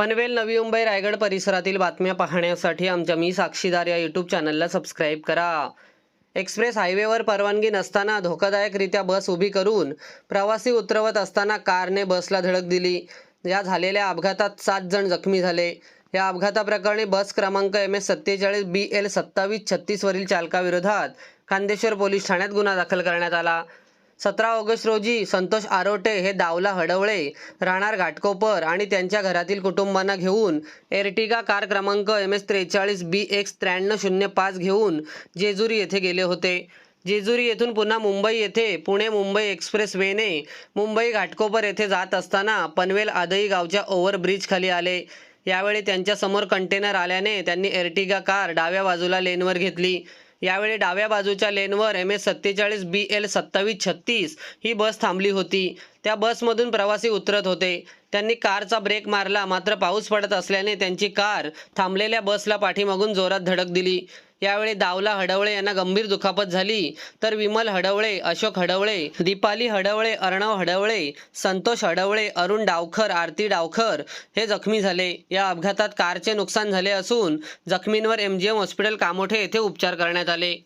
पनवेल नवी मुंबई रायगड परिसरातील बातम्या पाहण्यासाठी आमच्या मी साक्षीदार या यूट्यूब चॅनलला सबस्क्राईब करा. एक्सप्रेस हायवेवर परवानगी नसताना धोकादायकरित्या बस उभी करून प्रवासी उतरवत असताना कारने बसला धडक दिली. या झालेल्या अपघातात सात जण जखमी झाले. या अपघाताप्रकरणी बस क्रमांक एम एस सत्तेचाळीस बी एल सत्तावीस छत्तीसवरील चालकाविरोधात खांदेश्वर पोलीस ठाण्यात गुन्हा दाखल करण्यात आला. सतरा ऑगस्ट रोजी संतोष आरोटे हे दावला हडवळे राहणार घाटकोपर आणि त्यांच्या घरातील कुटुंबांना घेऊन एर्टिगा कार क्रमांक एम एस त्रेचाळीस बी एक्स त्र्याण्णव शून्य पाच घेऊन जेजुरी येथे गेले होते. जेजुरी येथून पुन्हा मुंबई येथे पुणे मुंबई एक्सप्रेस वेने मुंबई घाटकोपर येथे जात असताना पनवेल आदई गावच्या ओव्हरब्रिजखाली आले. यावेळी त्यांच्यासमोर कंटेनर आल्याने त्यांनी एर्टिगा कार डाव्या बाजूला लेनवर घेतली. यावेळी डाव्या बाजूच्या लेनवर एम एस सत्तेचाळीस बी एल सत्तावीस छत्तीस ही बस थांबली होती. त्या बसमधून प्रवासी उतरत होते. त्यांनी कारचा ब्रेक मारला मात्र पाऊस पडत असल्याने त्यांची कार थांबलेल्या बसला पाठीमागून जोरात धडक दिली. यावेळी दावला हडवळे यांना गंभीर दुखापत झाली. तर विमल हडवळे अशोक हडवळे दीपाली हडवळे अर्णव हडवळे संतोष हडवळे अरुण डावखर आरती डावखर हे जखमी झाले. या अपघातात कारचे नुकसान झाले असून जखमींवर एमजीएम हॉस्पिटल कामोठे येथे उपचार करण्यात आले.